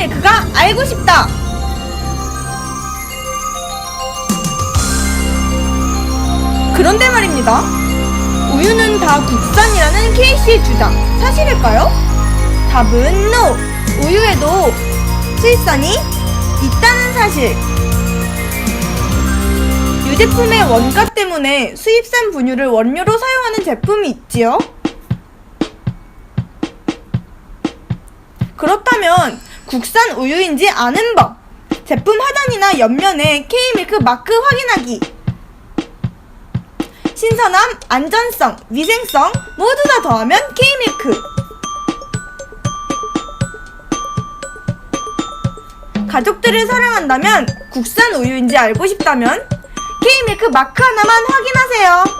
K밀크가 알고 싶다. 그런데 말입니다. 우유는 다 국산이라는 K씨의 주장 사실일까요? 답은 NO! 우유에도 수입산이 있다는 사실. 유제품의 원가 때문에 수입산 분유를 원료로 사용하는 제품이 있지요. 그렇다면 국산 우유인지 아는 법. 제품 하단이나 옆면에 K밀크 마크 확인하기. 신선함, 안전성, 위생성 모두 다 더하면 K밀크. 가족들을 사랑한다면 국산 우유인지 알고 싶다면 K밀크 마크 하나만 확인하세요.